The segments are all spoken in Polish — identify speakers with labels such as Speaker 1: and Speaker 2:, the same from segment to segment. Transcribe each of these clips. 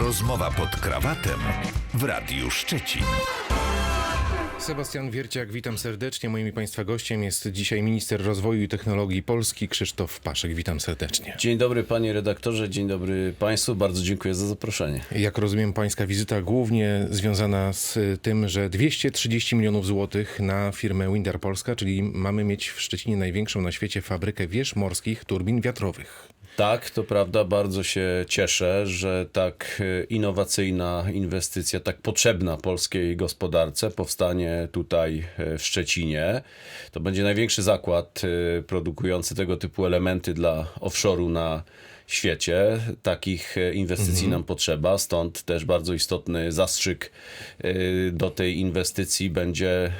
Speaker 1: Rozmowa pod krawatem w Radiu Szczecin.
Speaker 2: Sebastian Wierciak, witam serdecznie. Moim i Państwa gościem jest dzisiaj minister rozwoju i technologii Polski Krzysztof Paszek. Witam serdecznie.
Speaker 3: Dzień dobry panie redaktorze, dzień dobry państwu, bardzo dziękuję za zaproszenie.
Speaker 2: Jak rozumiem, pańska wizyta głównie związana z tym, że 230 milionów złotych na firmę Windar Polska, czyli mamy mieć w Szczecinie największą na świecie fabrykę wież morskich turbin wiatrowych.
Speaker 3: Tak, to prawda, bardzo się cieszę, że tak e, innowacyjna inwestycja, tak potrzebna polskiej gospodarce powstanie tutaj e, w Szczecinie. To będzie największy zakład e, produkujący tego typu elementy dla offshore'u na świecie. Takich e, inwestycji nam potrzeba, stąd też bardzo istotny zastrzyk e, do tej inwestycji będzie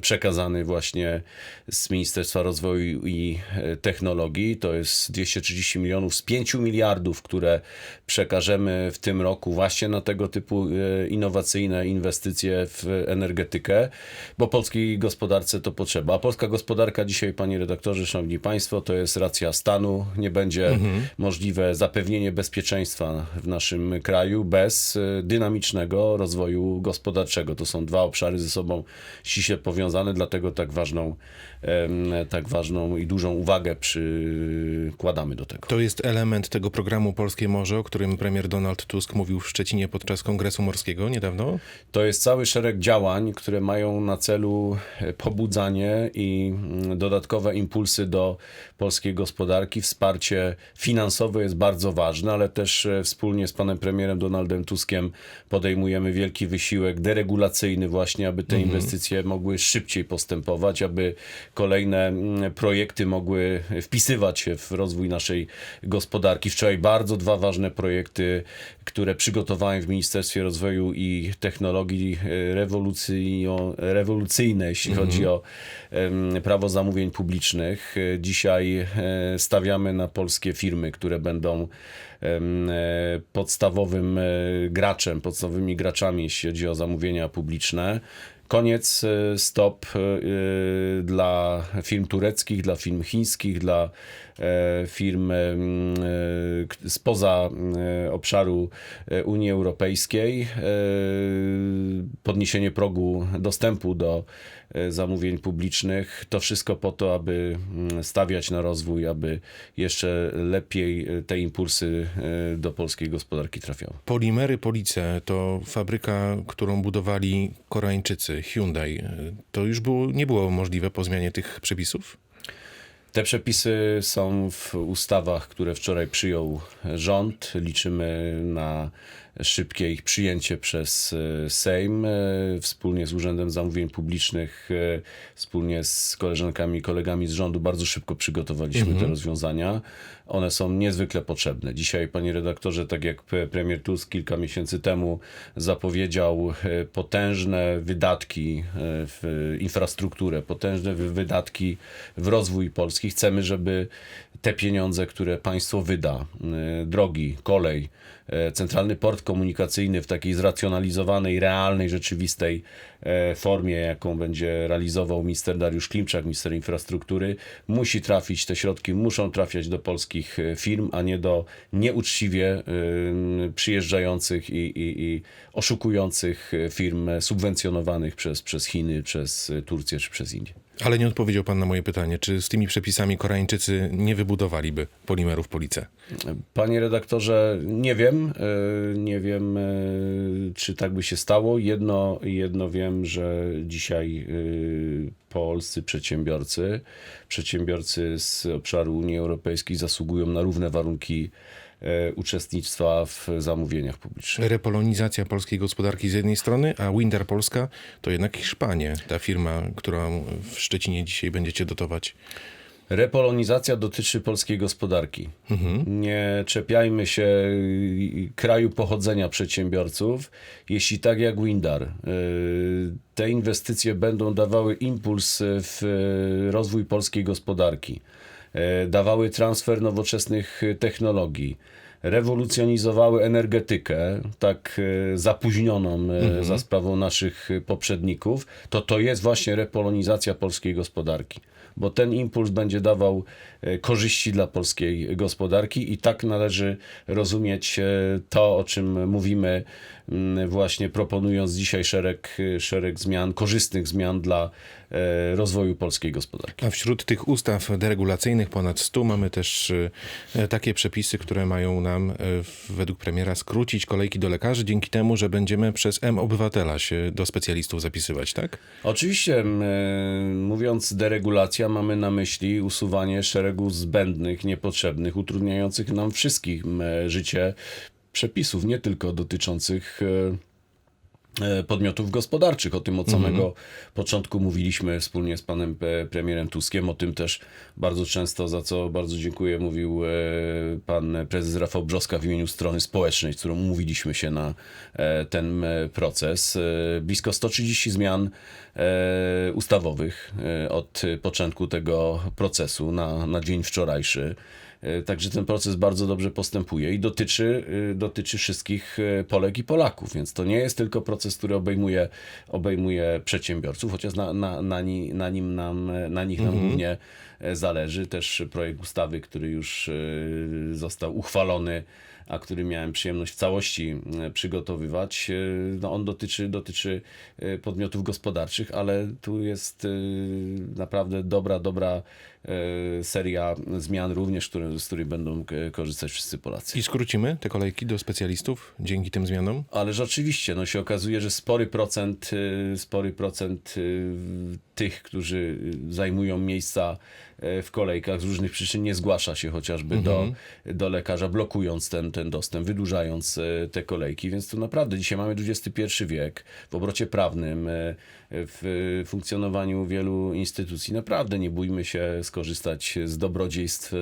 Speaker 3: przekazany właśnie z Ministerstwa Rozwoju i e, Technologii. To jest 230 milionów z 5 miliardów, które przekażemy w tym roku właśnie na tego typu innowacyjne inwestycje w energetykę, bo polskiej gospodarce to potrzeba. A polska gospodarka dzisiaj, panie redaktorze, szanowni państwo, to jest racja stanu. Nie będzie możliwe zapewnienie bezpieczeństwa w naszym kraju bez e, dynamicznego rozwoju gospodarczego. To są dwa obszary ze sobą ściśle powiązane, dlatego tak ważną, tak ważną i dużą uwagę przykładamy do tego.
Speaker 2: To jest element tego programu Polskie Morze, o którym premier Donald Tusk mówił w Szczecinie podczas Kongresu Morskiego niedawno.
Speaker 3: To jest cały szereg działań, które mają na celu e, pobudzanie i mm, dodatkowe impulsy do polskiej gospodarki. Wsparcie finansowe jest bardzo ważne, ale też e, wspólnie z panem premierem Donaldem Tuskiem podejmujemy wielki wysiłek deregulacyjny właśnie, aby te inwestycje mogły szybciej postępować, aby kolejne mm, projekty mogły wpisywać się w rozwój naszej gospodarki. Wczoraj bardzo dwa ważne projekty, które przygotowałem w Ministerstwie Rozwoju i Technologii e, rewolucyjne, jeśli chodzi o prawo zamówień publicznych. E, Dzisiaj stawiamy na polskie firmy, które będą e, podstawowym e, graczem, podstawowymi graczami, jeśli chodzi o zamówienia publiczne. Koniec, e, stop dla firm tureckich, dla firm chińskich, dla firm em, e, k- spoza e, obszaru e, Unii Europejskiej. E, Podniesienie progu dostępu do e, zamówień publicznych. To wszystko po to, aby stawiać na rozwój, aby jeszcze lepiej e, te impulsy e, do polskiej gospodarki trafiały.
Speaker 2: Polimery Police to fabryka, którą budowali Koreańczycy, Hyundai. To już było, nie było możliwe po zmianie tych przepisów?
Speaker 3: Te przepisy są w ustawach, które wczoraj przyjął rząd. Liczymy na szybkie ich przyjęcie przez e, Sejm e, wspólnie z Urzędem Zamówień Publicznych, e, wspólnie z koleżankami i kolegami z rządu. Bardzo szybko przygotowaliśmy te rozwiązania. One są niezwykle potrzebne. Dzisiaj, panie redaktorze, tak jak premier Tusk kilka miesięcy temu zapowiedział potężne wydatki w infrastrukturę, potężne wy- wydatki w rozwój Polski. Chcemy, żeby te pieniądze, które państwo wyda, drogi, kolej, centralny port komunikacyjny w takiej zracjonalizowanej, realnej, rzeczywistej e, formie, jaką będzie realizował minister Dariusz Klimczak, minister infrastruktury, musi trafić, te środki muszą trafiać do polskich e, firm, a nie do nieuczciwie przyjeżdżających i, i, i oszukujących e, firm subwencjonowanych przez, przez Chiny, przez e, Turcję czy przez Indię.
Speaker 2: Ale nie odpowiedział pan na moje pytanie, czy z tymi przepisami Koreańczycy nie wybudowaliby polimerów Police?
Speaker 3: Panie redaktorze, nie wiem, e, nie wiem, e, czy tak by się stało. Jedno, jedno wiem, że dzisiaj e, polscy przedsiębiorcy, przedsiębiorcy z obszaru Unii Europejskiej zasługują na równe warunki uczestnictwa w zamówieniach publicznych.
Speaker 2: Repolonizacja polskiej gospodarki z jednej strony, a Windar Polska to jednak Hiszpanie, ta firma, którą w Szczecinie dzisiaj będziecie dotować.
Speaker 3: Repolonizacja dotyczy polskiej gospodarki. Nie czepiajmy się y, kraju pochodzenia przedsiębiorców. Jeśli tak jak Windar, y, te inwestycje będą dawały impuls w y, rozwój polskiej gospodarki, y, dawały transfer nowoczesnych technologii, rewolucjonizowały energetykę, tak e, zapóźnioną e, za sprawą naszych poprzedników, to to jest właśnie repolonizacja polskiej gospodarki. Bo ten impuls będzie dawał e, korzyści dla polskiej gospodarki i tak należy rozumieć e, to, o czym mówimy, mm, właśnie proponując dzisiaj szereg, e, szereg zmian, korzystnych zmian dla rozwoju polskiej gospodarki.
Speaker 2: A wśród tych ustaw deregulacyjnych ponad 100 mamy też takie przepisy, które mają nam według premiera skrócić kolejki do lekarzy dzięki temu, że będziemy przez M-Obywatela się do specjalistów zapisywać, tak?
Speaker 3: Oczywiście, mówiąc deregulacja, mamy na myśli usuwanie szeregu zbędnych, niepotrzebnych, utrudniających nam wszystkich m, życie przepisów, nie tylko dotyczących e, e, podmiotów gospodarczych. O tym od samego początku mówiliśmy wspólnie z panem pe- premierem Tuskiem. O tym też bardzo często, za co bardzo dziękuję, mówił e, pan prezes Rafał Brzoska w imieniu strony społecznej, z którą umówiliśmy się na e, ten e, proces. E, Blisko 130 zmian e, ustawowych e, od początku tego procesu na, na dzień wczorajszy. E, Także ten proces bardzo dobrze postępuje i dotyczy, y, dotyczy wszystkich e, Polek i Polaków, więc to nie jest tylko proces, który obejmuje, obejmuje przedsiębiorców, chociaż na, na, na, ni, na nim nam, e, na nich nam głównie e, zależy. Też projekt ustawy, który już e, został uchwalony, a który miałem przyjemność w całości przygotowywać, e, no on dotyczy, dotyczy e, podmiotów gospodarczych, ale tu jest e, naprawdę dobra, dobra seria zmian również, które, z których będą korzystać wszyscy Polacy.
Speaker 2: I skrócimy te kolejki do specjalistów dzięki tym zmianom?
Speaker 3: Ale rzeczywiście, no się okazuje, że spory procent, spory procent tych, którzy zajmują miejsca y, w kolejkach z różnych przyczyn nie zgłasza się chociażby do, do lekarza, blokując ten, ten dostęp, wydłużając y, te kolejki. Więc tu naprawdę dzisiaj mamy XXI wiek w obrocie prawnym, y, w funkcjonowaniu wielu instytucji. Naprawdę nie bójmy się skorzystać z dobrodziejstw,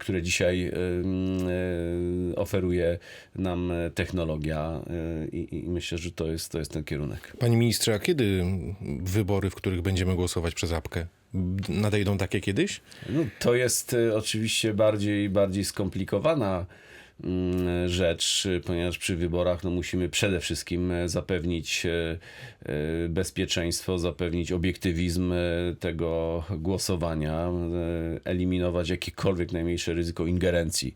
Speaker 3: które dzisiaj y, oferuje nam technologia y, i, myślę, że to jest, to jest ten kierunek.
Speaker 2: Panie ministrze, a kiedy wybory, w których będziemy głosować przez apkę? Nadejdą takie kiedyś?
Speaker 3: No, to jest y, oczywiście bardziej, bardziej skomplikowana rzecz, y, ponieważ przy wyborach no, musimy przede wszystkim e, zapewnić e, e, bezpieczeństwo, zapewnić obiektywizm tego głosowania, eliminować jakiekolwiek najmniejsze ryzyko ingerencji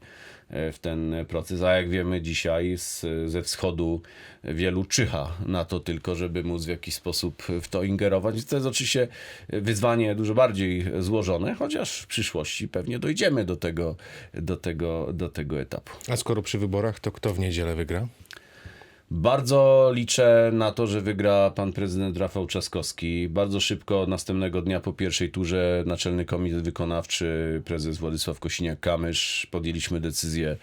Speaker 3: w ten proces. A jak wiemy dzisiaj z, ze wschodu wielu czyha na to tylko, żeby móc w jakiś sposób w to ingerować. To jest oczywiście wyzwanie dużo bardziej złożone, chociaż w przyszłości pewnie dojdziemy do tego, do tego, do tego etapu.
Speaker 2: A skoro przy wyborach, to kto w niedzielę wygra?
Speaker 3: Bardzo liczę na to, że wygra pan prezydent Rafał Trzaskowski. Bardzo szybko, następnego dnia po pierwszej turze, Naczelny Komitet Wykonawczy, prezes Władysław Kosiniak-Kamysz podjęliśmy decyzję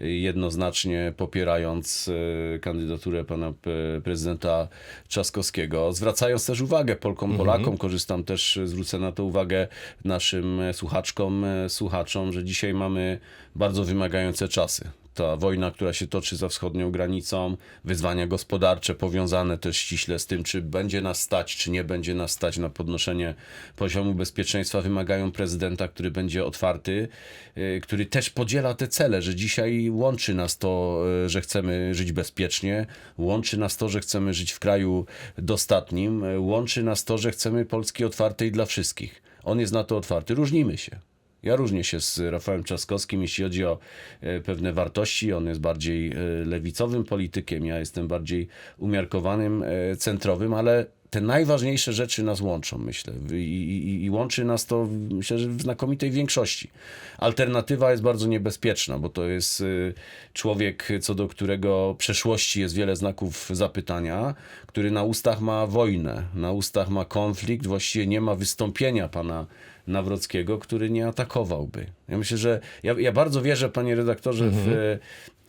Speaker 3: y, jednoznacznie popierając y, kandydaturę pana p- prezydenta Trzaskowskiego. Zwracając też uwagę Polkom, Polakom, korzystam też, zwrócę na to uwagę naszym słuchaczkom, słuchaczom, że dzisiaj mamy bardzo wymagające czasy ta wojna, która się toczy za wschodnią granicą, wyzwania gospodarcze powiązane też ściśle z tym, czy będzie nas stać, czy nie będzie nas stać na podnoszenie poziomu bezpieczeństwa, wymagają prezydenta, który będzie otwarty, y, który też podziela te cele, że dzisiaj łączy nas to, y, że chcemy żyć bezpiecznie, łączy nas to, że chcemy żyć w kraju dostatnim, y, łączy nas to, że chcemy Polski otwartej dla wszystkich. On jest na to otwarty. Różnimy się. Ja różnię się z Rafałem Trzaskowskim, jeśli chodzi o e, pewne wartości. On jest bardziej e, lewicowym politykiem, ja jestem bardziej umiarkowanym, e, centrowym, ale te najważniejsze rzeczy nas łączą, myślę. I, i, I łączy nas to, myślę, że w znakomitej większości. Alternatywa jest bardzo niebezpieczna, bo to jest człowiek, co do którego przeszłości jest wiele znaków zapytania, który na ustach ma wojnę, na ustach ma konflikt, właściwie nie ma wystąpienia pana Nawrockiego, który nie atakowałby. Ja myślę, że ja, ja bardzo wierzę, panie redaktorze, w e,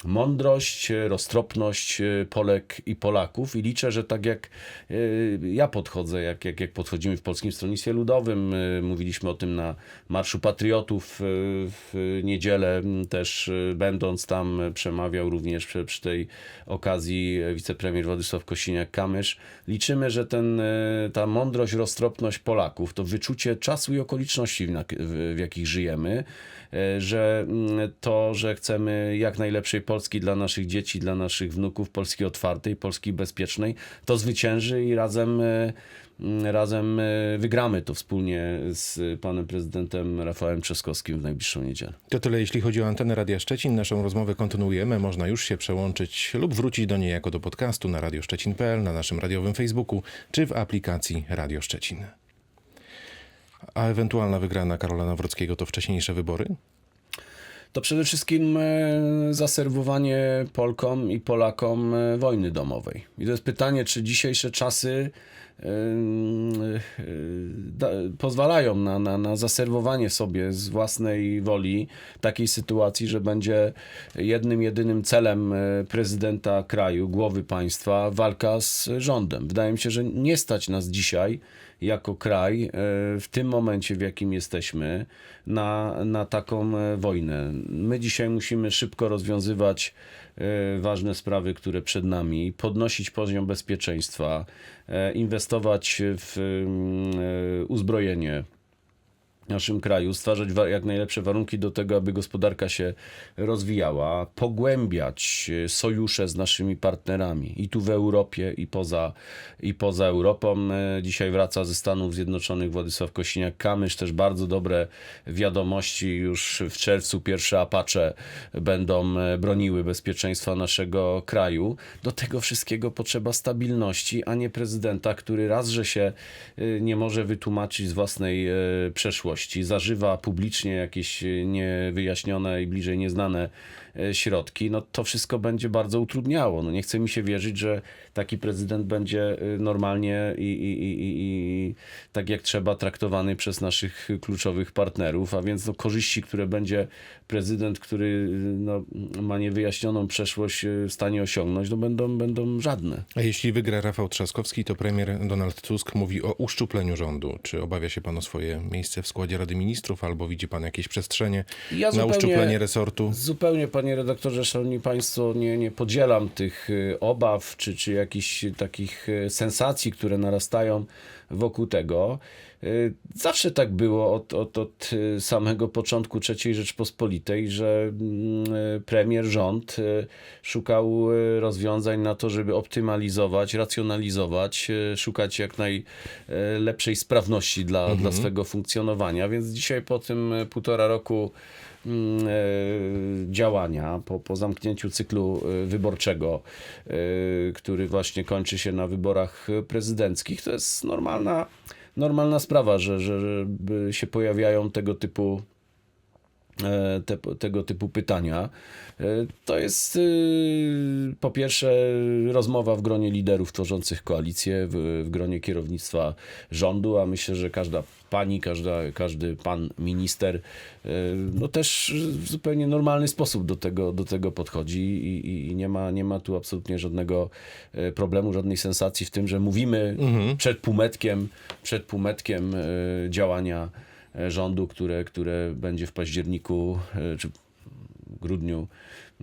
Speaker 3: mądrość, roztropność e, Polek i Polaków i liczę, że tak jak e, ja podchodzę, jak, jak, jak podchodzimy w Polskim Stronnictwie Ludowym, e, mówiliśmy o tym na Marszu Patriotów w niedzielę, też będąc tam przemawiał również przy, przy tej okazji wicepremier Władysław Kosiniak-Kamysz. Liczymy, że ten, ta mądrość, roztropność Polaków, to wyczucie czasu i okoliczności, w, w, jakich żyjemy, że to, że chcemy jak najlepszej Polski dla naszych dzieci, dla naszych wnuków, Polski otwartej, Polski bezpiecznej, to zwycięży i razem, e, mm, razem e, wygramy to wspólnie z panem prezydentem Rafałem Trzaskowskim w najbliższą niedzielę.
Speaker 2: To tyle, jeśli chodzi o antenę Radia Szczecin. Naszą rozmowę kontynuujemy. Można już się przełączyć lub wrócić do niej jako do podcastu na radioszczecin.pl, na naszym radiowym Facebooku czy w aplikacji Radio Szczecin. A ewentualna wygrana Karola Nawrockiego to wcześniejsze wybory?
Speaker 3: To przede wszystkim e, zaserwowanie Polkom i Polakom e, wojny domowej. I to jest pytanie, czy dzisiejsze czasy e, pozwalają na, na, na zaserwowanie sobie z własnej woli takiej sytuacji, że będzie jednym, jedynym celem prezydenta kraju, głowy państwa walka z rządem. Wydaje mi się, że nie stać nas dzisiaj jako kraj e, w tym momencie, w jakim jesteśmy, na, na taką e, wojnę. My dzisiaj musimy szybko rozwiązywać e, ważne sprawy, które przed nami, podnosić poziom bezpieczeństwa, inwestować w mm, uzbrojenie naszym kraju, stwarzać wa- jak najlepsze warunki do tego, aby gospodarka się rozwijała, pogłębiać e, sojusze z naszymi partnerami i tu w Europie, i poza, i poza Europą. E, Dzisiaj wraca ze Stanów Zjednoczonych Władysław Kosiniak-Kamysz, też bardzo dobre wiadomości. Już w czerwcu pierwsze Apache będą e, broniły bezpieczeństwa naszego kraju. Do tego wszystkiego potrzeba stabilności, a nie prezydenta, który raz, że się nie może wytłumaczyć z własnej przeszłości, zażywa publicznie jakieś e, niewyjaśnione i bliżej nieznane środki, no to wszystko będzie bardzo utrudniało. No nie chce mi się wierzyć, że taki prezydent będzie y, normalnie i, i, i, i, i tak jak trzeba traktowany przez naszych kluczowych partnerów, a więc no, korzyści, które będzie prezydent, który y, no, ma niewyjaśnioną przeszłość w stanie osiągnąć, no będą, będą żadne.
Speaker 2: A jeśli wygra Rafał Trzaskowski, to premier Donald Tusk mówi o uszczupleniu rządu. Czy obawia się pan o swoje miejsce w składzie Rady Ministrów, albo widzi pan jakieś przestrzenie
Speaker 3: Ja
Speaker 2: na
Speaker 3: zupełnie-
Speaker 2: uszczuplenie resortu?
Speaker 3: Zupełnie, panie redaktorze, szanowni państwo, nie, nie podzielam tych y, obaw czy, czy jakichś takich y, sensacji, które narastają wokół tego. Y, Zawsze tak było od, od, od y, samego początku III Rzeczpospolitej, że mm, y, premier, rząd szukał rozwiązań na to, żeby optymalizować, racjonalizować, szukać jak najlepszej sprawności dla, dla swego funkcjonowania. Więc dzisiaj po tym półtora roku mm, działania po, po zamknięciu cyklu wyborczego, który właśnie kończy się na wyborach prezydenckich. To jest normalna, normalna sprawa, że, że, że się pojawiają tego typu e, te, tego typu pytania. E, To jest y, po pierwsze rozmowa w gronie liderów tworzących koalicję, w, w gronie kierownictwa rządu, a myślę, że każda pani, każda, każdy pan minister y, no też w zupełnie normalny sposób do tego, do tego podchodzi i, i- nie, ma, nie ma tu absolutnie żadnego e, problemu, żadnej sensacji w tym, że mówimy przed półmetkiem, przed półmetkiem e, działania e, rządu, które, które będzie w październiku e, czy grudniu.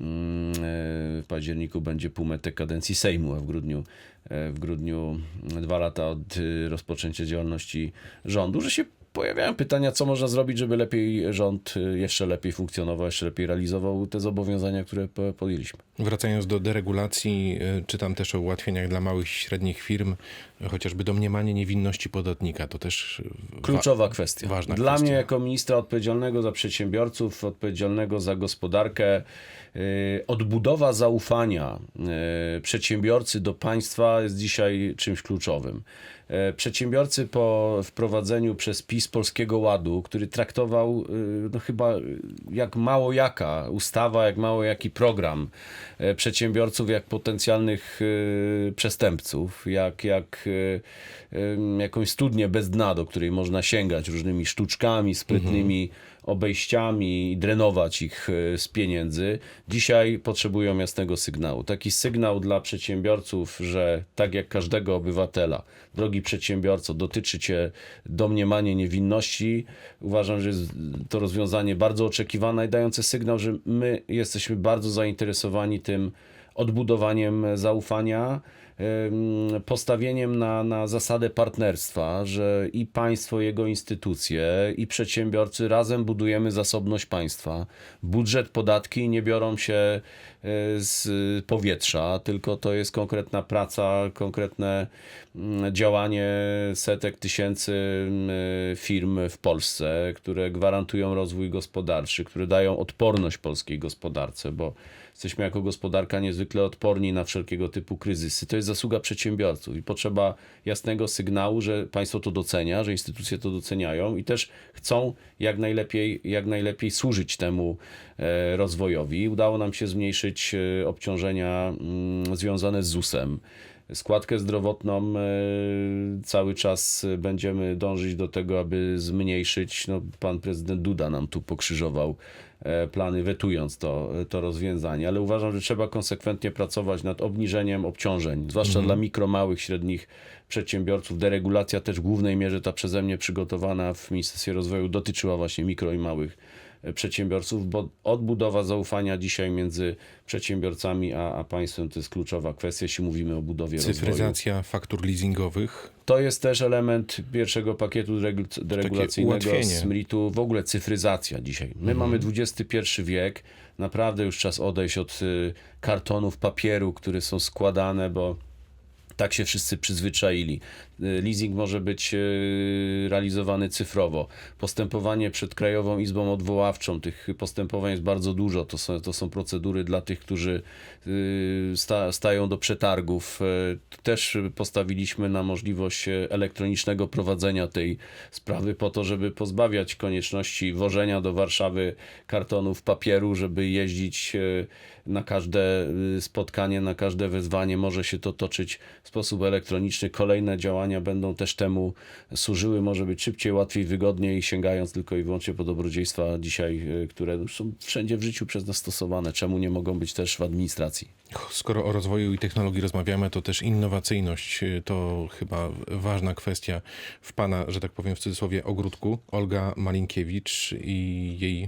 Speaker 3: Mm, e, W październiku będzie półmetek kadencji Sejmu, a w grudniu, e, w grudniu dwa lata od e, rozpoczęcia działalności rządu, że się pojawiają pytania, co można zrobić, żeby lepiej rząd e, jeszcze lepiej funkcjonował, jeszcze lepiej realizował te zobowiązania, które po- podjęliśmy.
Speaker 2: Wracając do deregulacji, y, czytam też o ułatwieniach dla małych i średnich firm, y, chociażby domniemanie niewinności podatnika. To też y, wa-
Speaker 3: Kluczowa kwestia.
Speaker 2: ważna
Speaker 3: Dla
Speaker 2: kwestia.
Speaker 3: mnie, jako ministra odpowiedzialnego za przedsiębiorców, odpowiedzialnego za gospodarkę, odbudowa zaufania przedsiębiorcy do państwa jest dzisiaj czymś kluczowym. Yy, Przedsiębiorcy po wprowadzeniu przez PiS Polskiego Ładu, który traktował yy, no chyba jak mało jaka ustawa, jak mało jaki program przedsiębiorców jak potencjalnych przestępców, jak, jak jakąś studnię bez dna, do której można sięgać różnymi sztuczkami, sprytnymi obejściami i drenować ich e, z pieniędzy. Dzisiaj potrzebują jasnego sygnału. Taki sygnał dla przedsiębiorców, że tak jak każdego obywatela, drogi przedsiębiorco, dotyczy cię domniemanie niewinności. Uważam, że jest to rozwiązanie bardzo oczekiwane i dające sygnał, że my jesteśmy bardzo zainteresowani tym, odbudowaniem zaufania, postawieniem na, na zasadę partnerstwa, że i państwo, jego instytucje, i przedsiębiorcy razem budujemy zasobność państwa. Budżet, podatki nie biorą się e, z powietrza, tylko to jest konkretna praca, konkretne mm, działanie setek tysięcy mm, firm w Polsce, które gwarantują rozwój gospodarczy, które dają odporność polskiej gospodarce, bo jesteśmy jako gospodarka niezwykle odporni na wszelkiego typu kryzysy. To jest zasługa przedsiębiorców i potrzeba jasnego sygnału, że państwo to docenia, że instytucje to doceniają i też chcą jak najlepiej, jak najlepiej służyć temu e, rozwojowi. Udało nam się zmniejszyć e, obciążenia mm, związane z ZUS-em. Składkę zdrowotną e, cały czas będziemy dążyć do tego, aby zmniejszyć. No, pan prezydent Duda nam tu pokrzyżował e, plany, wetując to, to rozwiązanie, ale uważam, że trzeba konsekwentnie pracować nad obniżeniem obciążeń, zwłaszcza dla mikro, małych, średnich przedsiębiorców. Deregulacja też w głównej mierze ta przeze mnie przygotowana w Ministerstwie Rozwoju dotyczyła właśnie mikro i małych przedsiębiorców, bo odbudowa zaufania dzisiaj między przedsiębiorcami a, a państwem to jest kluczowa kwestia, jeśli mówimy o budowie rozwoju.
Speaker 2: Cyfryzacja faktur leasingowych.
Speaker 3: To jest też element pierwszego pakietu deregu- deregulacyjnego z MRIT-u, w ogóle cyfryzacja dzisiaj. My mamy XXI wiek, naprawdę już czas odejść od y, kartonów papieru, które są składane, bo tak się wszyscy przyzwyczaili. Y, Leasing może być y, realizowany cyfrowo. Postępowanie przed Krajową Izbą Odwoławczą, tych postępowań jest bardzo dużo. To są, to są procedury dla tych, którzy y, sta, stają do przetargów. Też postawiliśmy na możliwość elektronicznego prowadzenia tej sprawy po to, żeby pozbawiać konieczności wożenia do Warszawy kartonów papieru, żeby jeździć na każde y, spotkanie, na każde wezwanie może się to toczyć w sposób elektroniczny. Kolejne działania będą też temu służyły. Może być szybciej, łatwiej, wygodniej, sięgając tylko i wyłącznie po dobrodziejstwa dzisiaj, y, które są wszędzie w życiu przez nas stosowane. Czemu nie mogą być też w administracji?
Speaker 2: Skoro o rozwoju i technologii rozmawiamy, to też innowacyjność y, to chyba ważna kwestia w pana, że tak powiem w cudzysłowie, ogródku. Olga Malinkiewicz i jej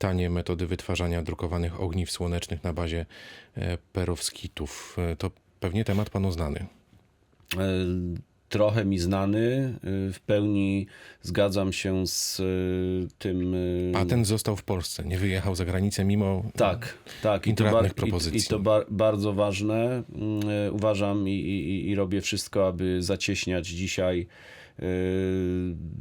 Speaker 2: tanie metody wytwarzania drukowanych ogniw słonecznych na bazie e, perowskitów. E, To pewnie temat panu znany.
Speaker 3: E, Trochę mi znany, w pełni zgadzam się z tym.
Speaker 2: Patent został w Polsce, nie wyjechał za granicę mimo
Speaker 3: Tak, tak. I to, bar-
Speaker 2: propozycji.
Speaker 3: i, i to bar- bardzo ważne. Mm, Uważam i, i, i robię wszystko, aby zacieśniać dzisiaj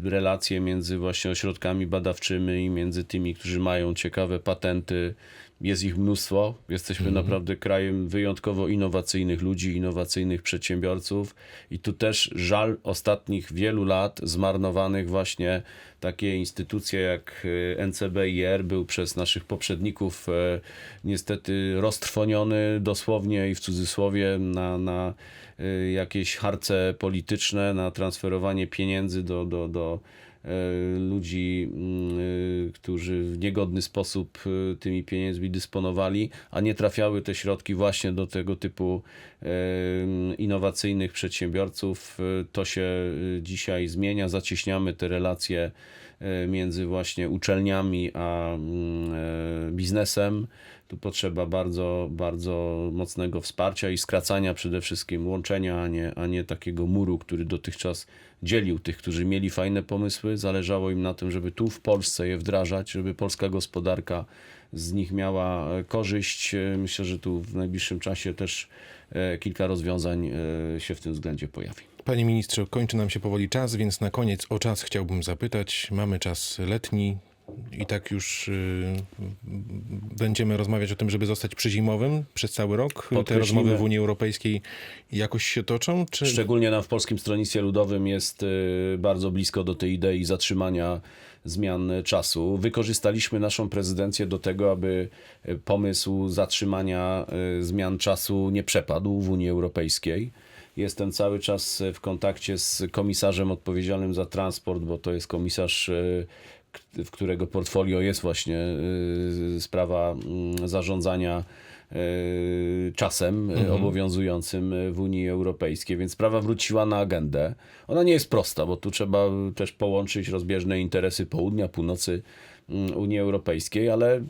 Speaker 3: relacje między właśnie ośrodkami badawczymi między tymi, którzy mają ciekawe patenty. Jest ich mnóstwo. Jesteśmy naprawdę krajem wyjątkowo innowacyjnych ludzi, innowacyjnych przedsiębiorców i tu też żal ostatnich wielu lat zmarnowanych właśnie takie instytucje jak e, NCBIR był przez naszych poprzedników e, niestety roztrwoniony dosłownie i w cudzysłowie na, na e, jakieś harce polityczne, na transferowanie pieniędzy do, do, do ludzi, mm, e, którzy w niegodny sposób e, tymi pieniędzmi dysponowali, a nie trafiały te środki właśnie do tego typu e, innowacyjnych przedsiębiorców. E, To się e, dzisiaj zmienia, zacieśniamy te relacje e, między właśnie uczelniami a mm, e, biznesem. Tu potrzeba bardzo, bardzo mocnego wsparcia i skracania przede wszystkim łączenia, a nie, a nie takiego muru, który dotychczas dzielił tych, którzy mieli fajne pomysły. Zależało im na tym, żeby tu w Polsce je wdrażać, żeby polska gospodarka z nich miała e, korzyść. E, Myślę, że tu w najbliższym czasie też e, kilka rozwiązań się w tym względzie pojawi.
Speaker 2: Panie ministrze, kończy nam się powoli czas, więc na koniec o czas chciałbym zapytać. Mamy czas letni i tak już y, będziemy rozmawiać o tym, żeby zostać przyzimowym przez cały rok. Te rozmowy w Unii Europejskiej jakoś się toczą? Czy...
Speaker 3: Szczególnie nam w Polskim Stronnictwie Ludowym jest y, bardzo blisko do tej idei zatrzymania zmian czasu. Wykorzystaliśmy naszą prezydencję do tego, aby y, pomysł zatrzymania zmian czasu nie przepadł w Unii Europejskiej. Jestem cały czas w kontakcie z komisarzem odpowiedzialnym za transport, bo to jest komisarz, w którego portfolio jest właśnie y, sprawa mm, zarządzania y, czasem y, obowiązującym y, w Unii Europejskiej, więc sprawa wróciła na agendę. Ona nie jest prosta, bo tu trzeba też połączyć rozbieżne interesy południa, północy mm, Unii Europejskiej, ale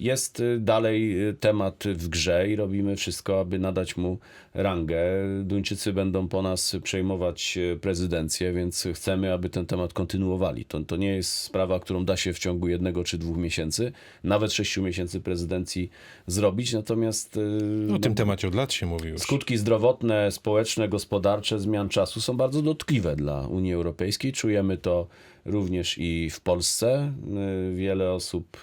Speaker 3: jest dalej temat w grze i robimy wszystko, aby nadać mu rangę. Duńczycy będą po nas przejmować y, prezydencję, więc chcemy, aby ten temat kontynuowali. To, to nie jest sprawa, którą da się w ciągu jednego czy dwóch miesięcy, nawet sześciu miesięcy prezydencji zrobić, natomiast y,
Speaker 2: O tym temacie od lat się mówi już.
Speaker 3: Skutki zdrowotne, społeczne, gospodarcze zmian czasu są bardzo dotkliwe dla Unii Europejskiej. Czujemy to również i w Polsce. Y, Wiele osób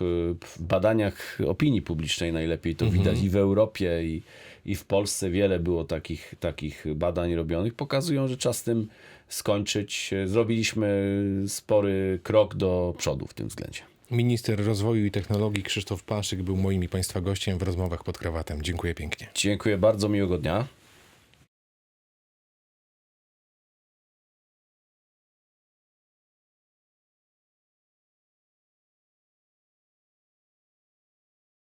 Speaker 3: w badaniach opinii publicznej najlepiej to widać i w Europie, i, i w Polsce wiele było takich, takich badań robionych. Pokazują, że czas tym skończyć. Zrobiliśmy spory krok do przodu w tym względzie.
Speaker 2: Minister rozwoju i technologii Krzysztof Paszyk był moim i Państwa gościem w rozmowach pod krawatem. Dziękuję pięknie.
Speaker 3: Dziękuję bardzo, miłego dnia.